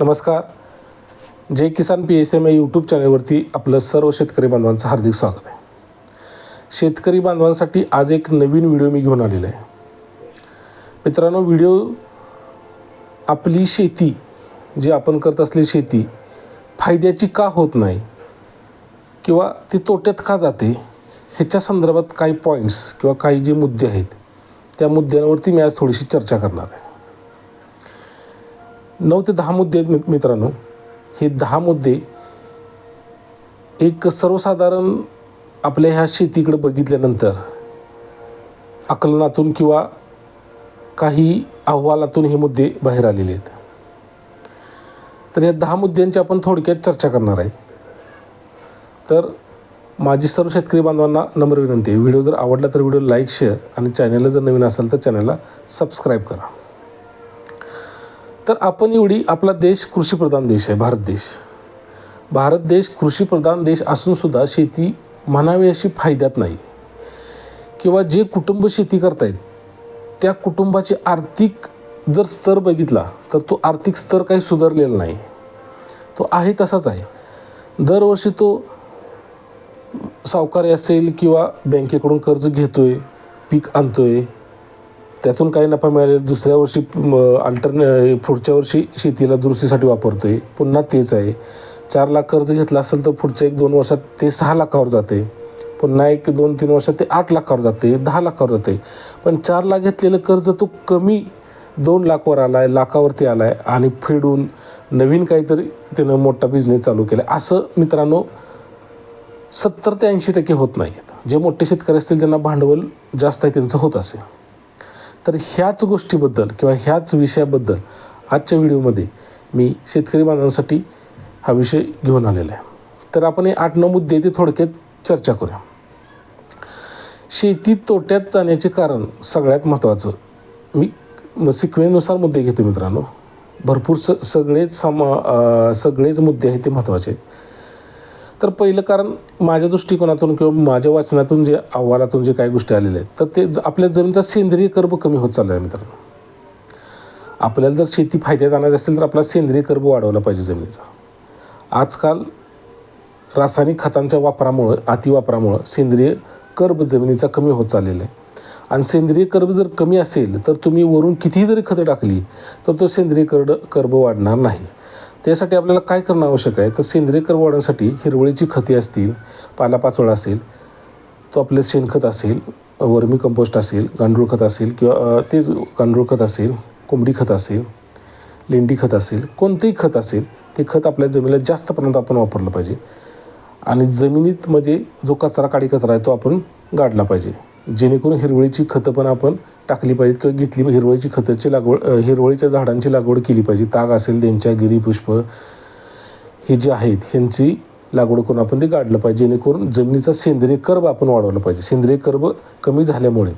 नमस्कार. Jai Kisan P S M I YouTube चॅनलवरती आपलं सर्व शेतकरी बांधवांचं हार्दिक स्वागत आहे. शेतकरी बांधवांसाठी आज एक नवीन व्हिडिओ मी घेऊन आलेला आहे. मित्रांनो व्हिडिओ आपली शेती जी आपण करत असलेली शेती फायद्याची का होत नाही किंवा ती तोट्यात का जाते ह्याच्या संदर्भात काही पॉईंट्स किंवा काही जे मुद्दे आहेत त्या मुद्द्यांवरती मी आज थोडीशी चर्चा करणार आहे. नऊ ते दहा मुद्दे आहेत मित्रांनो. हे दहा मुद्दे एक सर्वसाधारण आपल्या ह्या शेतीकडे बघितल्यानंतर आकलनातून किंवा काही अहवालातून हे मुद्दे बाहेर आलेले आहेत. तर या दहा मुद्द्यांची आपण थोडक्यात चर्चा करणार आहे. तर माझी सर्व शेतकरी बांधवांना नम्र विनंती आहे. व्हिडिओ जर आवडला तर व्हिडिओ लाईक शेअर आणि चॅनलला जर नवीन असेल तर चॅनलला सबस्क्राईब करा. तर आपण एवढी आपला देश कृषीप्रधान देश आहे भारत देश. भारत देश कृषीप्रधान देश असूनसुद्धा शेती म्हणावी अशी फायद्यात नाही. किंवा जे कुटुंब शेती करतायत त्या कुटुंबाचे आर्थिक जर स्तर बघितला तर तो आर्थिक स्तर काही सुधारलेला नाही. तो आहे तसाच आहे. दरवर्षी तो सावकारी असेल किंवा बँकेकडून कर्ज घेतो आहे पीक आणतो आहे त्यातून काही नफा मिळाले दुसऱ्या वर्षी अल्टरने पुढच्या वर्षी शेतीला दुरुस्तीसाठी वापरतो आहे पुन्हा तेच आहे. चार लाख कर्ज घेतलं असेल तर पुढच्या एक दोन वर्षात ते सहा लाखावर जाते. पुन्हा एक दोन तीन वर्षात ते आठ लाखावर जाते. दहा लाखावर जाते. पण चार लाख घेतलेलं कर्ज तो कमी दोन लाखवर आला आहे लाखावरती आला आहे आणि फेडून नवीन काहीतरी त्यानं मोठा बिझनेस चालू केला असं मित्रांनो सत्तर ते ऐंशी टक्के होत नाही आहेत जे मोठे शेतकरी असतील त्यांना भांडवल जास्त आहे त्यांचं होत असेल. तर ह्याच गोष्टीबद्दल किंवा ह्याच विषयाबद्दल आजच्या व्हिडिओमध्ये मी शेतकरी बांधवांसाठी हा विषय घेऊन आलेला आहे. तर आपण हे आठ नऊ मुद्दे ते थोडक्यात चर्चा करूया. शेती तोट्यात जाण्याचे कारण सगळ्यात महत्त्वाचं. मी सिक्वेनुसार मुद्दे घेतो मित्रांनो. भरपूर स सगळेच सम सगळेच मुद्दे आहेत ते महत्त्वाचे आहेत. तर पहिलं कारण माझ्या दृष्टिकोनातून किंवा माझ्या वाचनातून जे अहवालातून जे काही गोष्टी आलेल्या आहेत तर ते ज- आपल्या जमिनीचा सेंद्रिय कर्ब कमी होत चालला आहे मित्रांनो. आपल्याला जर शेती फायद्यात आणायची असेल तर आपला सेंद्रिय कर्ब वाढवला पाहिजे जमिनीचा. आजकाल रासायनिक खतांच्या वापरामुळं अतिवापरामुळं सेंद्रिय कर्ब जमिनीचा कमी होत चाललेला आहे. आणि सेंद्रिय कर्ब जर कमी असेल तर तुम्ही वरून कितीही जरी खतं टाकली तर तो सेंद्रिय कर्ड कर्ब वाढणार नाही. त्यासाठी आपल्याला काय करणं आवश्यक आहे? तर सेंद्रिय कर्ब वाढवण्यासाठी हिरवळीची खते असतील पालापाचोळा असेल तो आपलं शेणखत असेल वर्मी कंपोस्ट असेल गांडूळ खत असेल किंवा तेच गांडूळ खत असेल कोंबडी खत असेल लेंडी खत असेल कोणतेही खत असेल ते खत आपल्या जमिनीला जास्त प्रमाणात आपण वापरलं पाहिजे. आणि जमिनीत म्हणजे जो कचरा काडी कचरा आहे तो आपण गाडला पाहिजे. जेणेकरून हिरवळीची खतं पण आपण टाकली पाहिजेत किंवा घेतली हिरवळीची खताची लागवड हिरवळीच्या झाडांची लागवड केली पाहिजे. ताग असेल त्यांच्या गिरीपुष्प हे जे आहेत ह्यांची लागवड करून आपण ते गाडलं पाहिजे. जेणेकरून जमिनीचा सेंद्रिय कर्ब आपण वाढवलं पाहिजे. सेंद्रिय कर्ब कमी झाल्यामुळे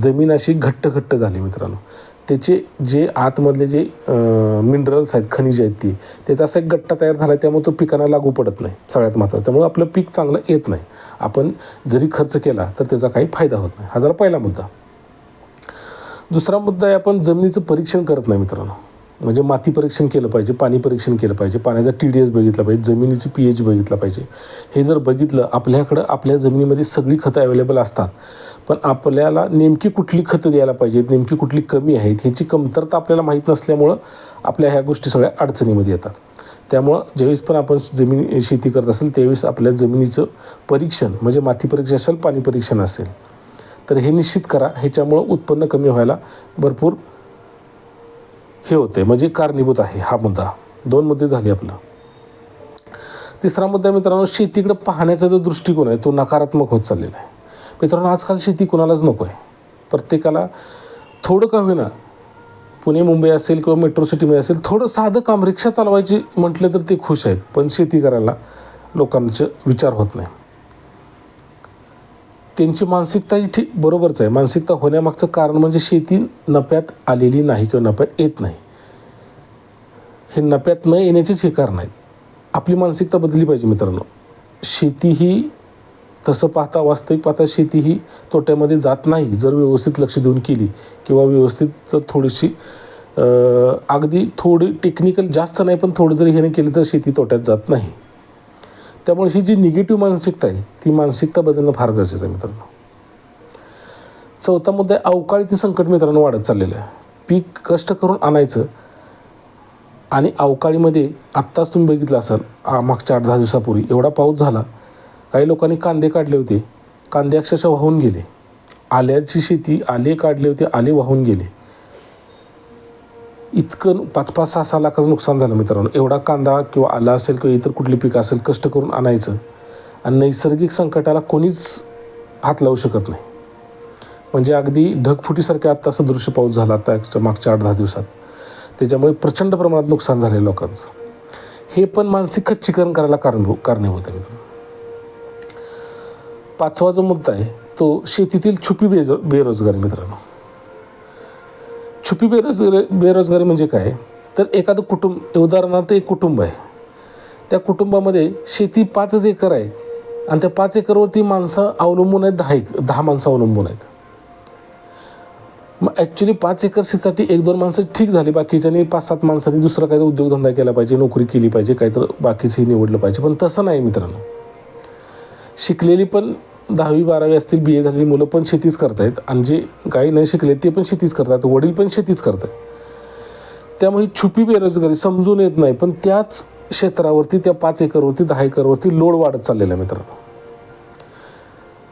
जमीन अशी घट्ट घट्ट झाली मित्रांनो. त्याचे जे आतमधले जे मिनरल्स आहेत खनिज आहेत ती त्याचा असा एक गट्टा तयार झाला आहे त्यामुळे तो पिकांना लागू पडत नाही सगळ्यात महत्त्वाचं त्यामुळे आपलं पीक चांगलं येत नाही. आपण जरी खर्च केला तर त्याचा काही फायदा होत नाही. हा जरा पहिला मुद्दा. दुसरा मुद्दा आहे आपण जमिनीचं परीक्षण करत नाही मित्रांनो. म्हणजे माती परीक्षण केलं पाहिजे पाणी परीक्षण केलं पाहिजे पाण्याचा टी डी एस बघितला पाहिजे जमिनीची पी एच बघितला पाहिजे. हे जर बघितलं आपल्याकडं आपल्या जमिनीमध्ये सगळी खतं अवेलेबल असतात. पण आपल्याला नेमकी कुठली खतं द्यायला पाहिजेत नेमकी कुठली कमी आहेत ह्याची कमतरता आपल्याला माहीत नसल्यामुळं आपल्या ह्या गोष्टी सगळ्या अडचणीमध्ये येतात. त्यामुळं ज्यावेळेस पण आपण जमीन शेती करत असेल त्यावेळेस आपल्या जमिनीचं परीक्षण म्हणजे माती परीक्षण असेल पाणी परीक्षण असेल. तर हे निश्चित करा. ह्याच्यामुळं उत्पन्न कमी व्हायला भरपूर हे होते. म्हणजे कारणीभूत आहे हा मुद्दा. दोन मुद्दे झाले आपलं. तिसरा मुद्दा मित्रांनो शेतीकडे पाहण्याचा जो दृष्टिकोन आहे तो नकारात्मक होत चाललेला आहे. मित्रांनो आजकाल शेती कोणालाच नको आहे प्रत्येकाला थोडं का होईना पुणे मुंबई असेल किंवा मेट्रो सिटीमध्ये असेल थोडं साधं काम रिक्षा चालवायची म्हटलं तर ते खुश आहेत. पण शेती करायला लोकांचे विचार होत नाही. त्यांची मानसिकता ही ठीक बरोबरच आहे. मानसिकता होण्यामागचं कारण म्हणजे शेती नफ्यात आलेली नाही किंवा नफ्यात येत नाही. हे नफ्यात न येण्याचेच हे कारण आहे. आपली मानसिकता बदलली पाहिजे मित्रांनो. शेती ही तसं पाहता वास्तविक पाहता शेती ही तोट्यामध्ये जात नाही. जर व्यवस्थित लक्ष देऊन केली किंवा व्यवस्थित तर थोडीशी अगदी थोडी टेक्निकल जास्त नाही पण थोडं जरी ह्याने केलं तर शेती तोट्यात जात नाही. त्यामुळे ही जी निगेटिव्ह मानसिकता आहे ती मानसिकता बदलणं फार गरजेचं आहे मित्रांनो. चौथा मुद्दा आहे अवकाळीचं संकट मित्रांनो वाढत चाललेलं आहे. पीक कष्ट करून आणायचं आणि अवकाळीमध्ये आत्ताच तुम्ही बघितलं असाल आ, मागच्या आठ दहा दिवसापूर्वी एवढा पाऊस झाला काही लोकांनी कांदे काढले होते कांदे अक्षरशः वाहून गेले. आल्याची शेती आले काढले होते आले वाहून गेले. इतकं पाच पाच सहा सहा लाखाचं नुकसान झालं मित्रांनो. एवढा कांदा किंवा आला असेल किंवा इतर कुठली पिकं असेल कष्ट करून आणायचं. आणि नैसर्गिक संकटाला कोणीच हात लावू शकत नाही. म्हणजे अगदी ढगफुटीसारखे आत्ता सदृश्य पाऊस झाला आता मागच्या आठ दहा दिवसात. त्याच्यामुळे प्रचंड प्रमाणात नुकसान झाले लोकांचं. हे पण मानसिक खच्चीकरण करायला कारणभू हो, कारणीभूत आहे मित्रांनो. पाचवा जो मुद्दा आहे तो शेतीतील छुपी बेज बेरोजगारी मित्रांनो. छुपी बेरोजगारी बेरोजगारी म्हणजे काय? तर एखादं कुटुंब उदाहरणार्थ एक कुटुंब आहे. त्या कुटुंबामध्ये शेती पाचच एकर आहे आणि त्या पाच एकरवरती माणसं अवलंबून आहेत दहा एक दहा माणसं अवलंबून आहेत. मग ॲक्च्युली पाच एकर शेतीसाठी एक दोन माणसं ठीक झाली बाकीच्यानी पाच सात माणसांनी दुसरा काहीतरी उद्योगधंदा केला पाहिजे नोकरी केली पाहिजे काहीतरी बाकीचंही निवडलं पाहिजे. पण तसं नाही मित्रांनो. शिकलेली पण दहावी बारावी असतील बी ए झालेली मुलं पण शेतीच करतायत. आणि जे काही नाही शिकले ते पण शेतीच करतात. वडील पण शेतीच करतात. त्यामुळे छुपी बेरोजगारी समजून येत नाही. पण त्याच क्षेत्रावरती त्या पाच एकरवरती दहा एकरवरती लोड वाढत चाललेला आहे मित्रांनो.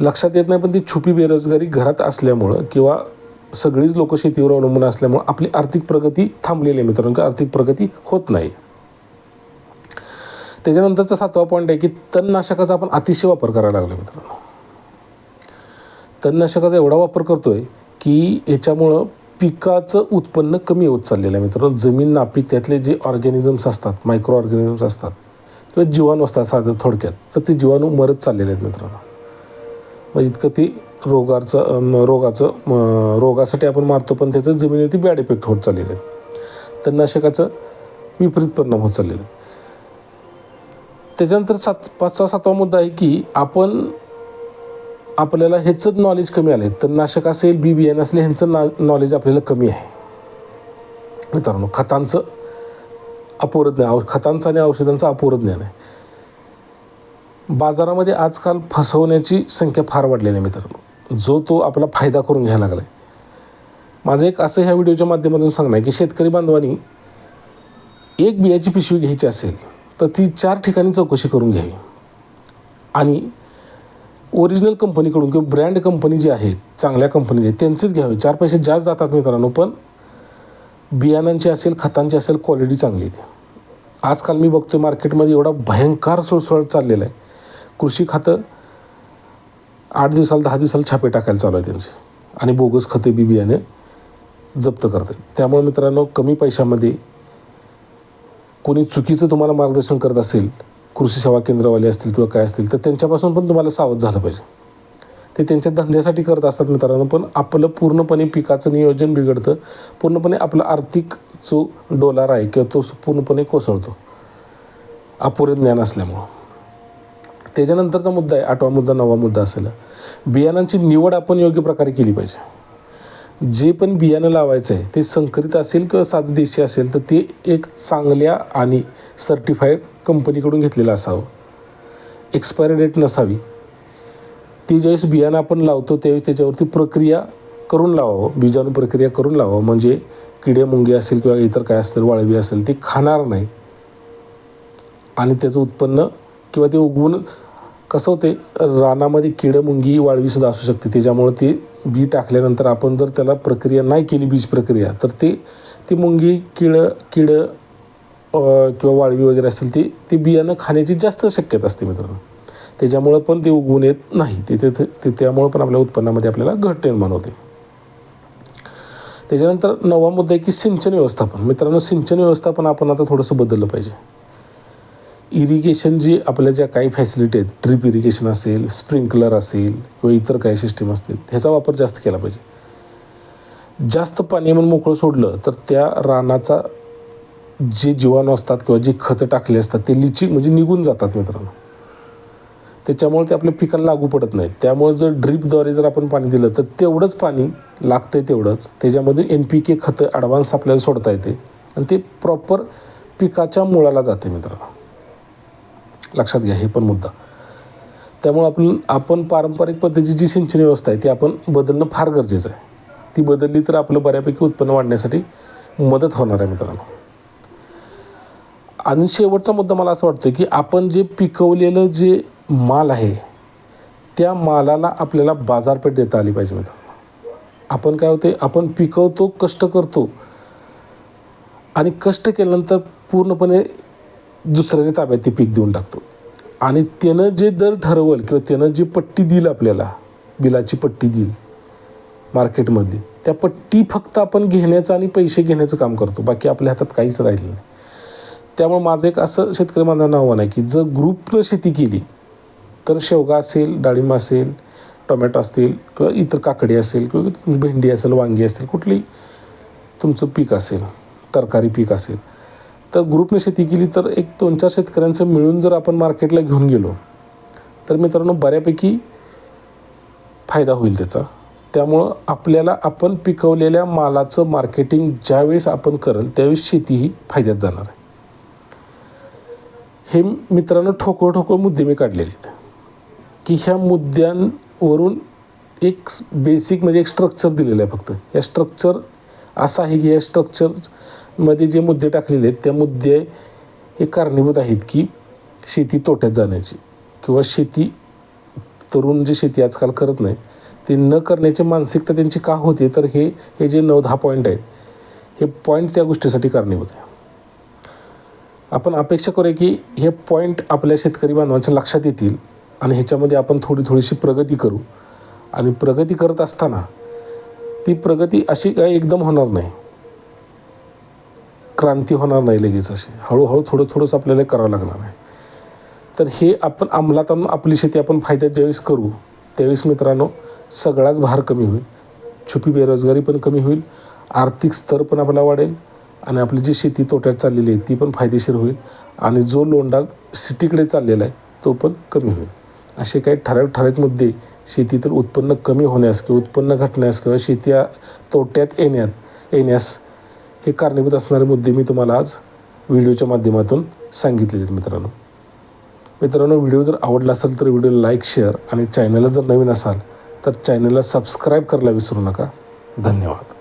लक्षात येत नाही पण ती छुपी बेरोजगारी घरात असल्यामुळं किंवा सगळीच लोक शेतीवर अवलंबून असल्यामुळं आपली आर्थिक प्रगती थांबलेली आहे मित्रांनो. का आर्थिक प्रगती होत नाही. त्याच्यानंतरचा सातवा पॉईंट आहे की तणनाशकाचा आपण अतिशय वापर करायला लागलो मित्रांनो. तणनाशकाचा एवढा वापर करतोय की याच्यामुळं पिकाचं उत्पन्न कमी होत चाललेलं आहे मित्रांनो. जमीन नापीक त्यातले जे ऑर्गॅनिझम्स असतात मायक्रो ऑर्गॅनिझम्स असतात किंवा जीवाणू असतात साधं थोडक्यात तर ते जीवाणू मरत चाललेले आहेत मित्रांनो. मग इतकं ते रोगाचं रोगाचं रोगासाठी आपण मारतो पण त्याचं जमिनीवरती बॅड इफेक्ट होत चाललेलं आहे तणनाशकाचं विपरीत परिणाम होत चाललेले आहेत. त्याच्यानंतर सात पाचवा सातवा मुद्दा आहे की आपण आपल्याला ह्याचंच नॉलेज कमी आलं आहे तर नाशक असेल बी बियाणं असेल ह्यांचं ना नॉलेज आपल्याला कमी आहे. मित्रांनो खतांचं अपुरं ज्ञान खतांचं आणि औषधांचं अपुरं ज्ञान आहे. बाजारामध्ये आजकाल फसवण्याची संख्या फार वाढलेली आहे मित्रांनो. जो तो आपला फायदा करून घ्यायला लागला आहे माझं एक असं ह्या व्हिडिओच्या माध्यमातून सांगणं आहे की शेतकरी बांधवांनी एक बियाची पिशवी घ्यायची असेल तर ती चार ठिकाणी चौकशी करून घ्यावी. आणि ओरिजिनल कंपनीकडून किंवा ब्रँड कंपनी जी आहे चांगल्या कंपनी आहे त्यांचेच घ्यावे. चार पैसे जास्त जातात मित्रांनो पण बियाणांची असेल खतांची असेल क्वालिटी चांगली येते आजकाल मी बघतो आहे मार्केटमध्ये एवढा भयंकर सुळसुळाट चाललेला आहे. कृषी खातं आठ दिवसाला दहा दिवसाला छापे टाकायला चालू आहे त्यांचे. आणि बोगस खते बी बियाणे जप्त करते त्यामुळे मित्रांनो कमी पैशामध्ये कोणी चुकीचं तुम्हाला मार्गदर्शन करत असेल कृषी सेवा केंद्रवाले असतील किंवा काय असतील तर त्यांच्यापासून पण तुम्हाला सावध झालं पाहिजे. ते त्यांच्या धंद्यासाठी करत असतात मित्रांनो पण आपलं पूर्णपणे पिकाचं नियोजन बिघडतं. पूर्णपणे आपला आर्थिक जो डोलार आहे किंवा तो पूर्णपणे कोसळतो. अपुरे ज्ञान असल्यामुळं. त्याच्यानंतरचा मुद्दा आहे आठवा मुद्दा नववा मुद्दा असेल. बियाणांची निवड आपण योग्य प्रकारे केली पाहिजे. जे पण बियाणं लावायचं आहे ते संकरित असेल किंवा साधं देशी असेल तर ते एक चांगल्या आणि सर्टिफाईड कंपनीकडून घेतलेलं असावं. एक्सपायरी डेट नसावी. ती ज्यावेळेस बियाणं आपण लावतो त्यावेळेस त्याच्यावरती प्रक्रिया करून लावावं. बीजाणू प्रक्रिया करून लावावं. म्हणजे किडे मुंगे असेल किंवा इतर काय असतील वाळवी असेल ते खाणार नाही. आणि त्याचं उत्पन्न किंवा ते उगवून कसं होते रानामध्ये किडं मुंगी वाळवीसुद्धा असू शकते. त्याच्यामुळं ते बी टाकल्यानंतर आपण जर त्याला प्रक्रिया नाही केली बीज प्रक्रिया तर ते ती मुंगी किडं किडं किंवा वाळवी वगैरे असेल ती ती बियाणं खाण्याची जास्त शक्यता असते मित्रांनो. त्याच्यामुळं पण ते उगवून येत नाही. तिथे ते त्यामुळं पण आपल्या उत्पन्नामध्ये आपल्याला घट निर्माण होते. त्याच्यानंतर नवा मुद्दा आहे की सिंचन व्यवस्थापन. मित्रांनो सिंचन व्यवस्थापन आपण आता थोडंसं बदललं पाहिजे. इरिगेशन जी आपल्या ज्या काही फॅसिलिटी आहेत ड्रीप इरिगेशन असेल स्प्रिंकलर असेल किंवा इतर काही सिस्टीम असतील ह्याचा वापर जास्त केला पाहिजे. जास्त पाणी म्हणून मोकळं सोडलं तर त्या रानाचा जे जीवाणू असतात किंवा जे खतं टाकले असतात ते लिची म्हणजे निघून जातात मित्रांनो. त्याच्यामुळे ते आपल्या पिकाला लागू पडत नाही त्यामुळे जर ड्रीपद्वारे जर आपण पाणी दिलं तर तेवढंच पाणी लागतं आहे तेवढंच. त्याच्यामध्ये एन पी के खतं ॲडव्हान्स आपल्याला सोडता येते. आणि ते प्रॉपर पिकाच्या मुळाला जाते मित्रांनो. लक्षात घ्या हे पण मुद्दा. त्यामुळं आपण आपण पारंपरिक पद्धतीची जी सिंचन व्यवस्था आहे ती आपण बदलणं फार गरजेचं आहे. ती बदलली तर आपलं बऱ्यापैकी उत्पन्न वाढण्यासाठी मदत होणार आहे मित्रांनो. आणि शेवटचा मुद्दा मला असं वाटतं की आपण जे पिकवलेलं जे माल आहे त्या मालाला आपल्याला बाजारपेठ देता आली पाहिजे मित्रांनो. आपण काय होते आपण पिकवतो कष्ट करतो. आणि कष्ट केल्यानंतर पूर्णपणे दुसऱ्याच्या ताब्यात ते पीक देऊन टाकतो. आणि त्यानं जे दर ठरवल किंवा त्यानं जी पट्टी देईल आपल्याला बिलाची पट्टी देईल मार्केटमधली त्या पट्टी फक्त आपण घेण्याचं आणि पैसे घेण्याचं काम करतो. बाकी आपल्या हातात काहीच राहिलं नाही. त्यामुळे माझं एक असं शेतकरी बांधवांना आव्हान आहे की जर ग्रुपनं शेती केली तर शेवगा असेल डाळिंब असेल टोमॅटो असतील किंवा इतर काकडी असेल किंवा भेंडी असेल वांगी असेल कुठली तुमचं पीक असेल तरकारी पीक असेल तर ग्रुपने शेती केली तर एक दोन चार शेतकऱ्यांचं मिळून जर आपण मार्केटला घेऊन गेलो तर मित्रांनो बऱ्यापैकी फायदा होईल त्याचा. त्यामुळं आपल्याला आपण पिकवलेल्या मालाचं मार्केटिंग ज्यावेळेस आपण करेल त्यावेळेस शेती ही फायद्यात जाणार आहे. हे मित्रांनो ठोकळ ठोकळ मुद्दे मी काढलेले आहेत. की ह्या मुद्द्यांवरून एक बेसिक म्हणजे एक स्ट्रक्चर दिलेलं आहे फक्त. या स्ट्रक्चर असं आहे की या स्ट्रक्चरमध्ये जे मुद्दे टाकलेले आहेत त्या मुद्दे हे कारणीभूत आहेत की शेती तोट्यात जाण्याची. किंवा शेती तरुण जे शेती आजकाल करत नाहीत ते न करण्याची मानसिकता त्यांची का होते? तर हे हे जे नऊ दहा पॉईंट आहेत हे पॉईंट त्या गोष्टीसाठी कारणीभूत आहे. आपण अपेक्षा करूया की हे पॉईंट आपल्या शेतकरी बांधवांच्या लक्षात येतील आणि ह्याच्यामध्ये आपण थोडी थोडीशी प्रगती करू. आणि प्रगती करत असताना ती प्रगती अशी काय एकदम होणार नाही. क्रांती होणार नाही लगेच अशी. हळूहळू थोडं थोडंसं आपल्याला करावं लागणार आहे. तर हे आपण अंमलात आणून आपली शेती आपण फायद्यात ज्यावेळेस करू त्यावेळेस मित्रांनो सगळाच भार कमी होईल. छुपी बेरोजगारी पण कमी होईल. आर्थिक स्तर पण आपला वाढेल. आणि आपली जी शेती तोट्यात चाललेली आहे ती पण फायदेशीर होईल. आणि जो लोंडा सिटीकडे चाललेला आहे तो पण कमी होईल. असे काही ठराविक ठराविक मुद्दे शेतीतील उत्पन्न कमी होण्यास किंवा उत्पन्न घटण्यास किंवा शेती तोट्यात येण्यात येण्यास हे कारणीभूत असणारे मुद्दे मी तुम्हाला आज व्हिडिओच्या माध्यमातून सांगितलेले आहेत मित्रांनो. मित्रांनो व्हिडिओ जर आवडला असेल तर व्हिडिओ लाईक शेअर आणि चॅनलला जर नवीन असाल तर चॅनलला सबस्क्राईब करायला विसरू नका. धन्यवाद.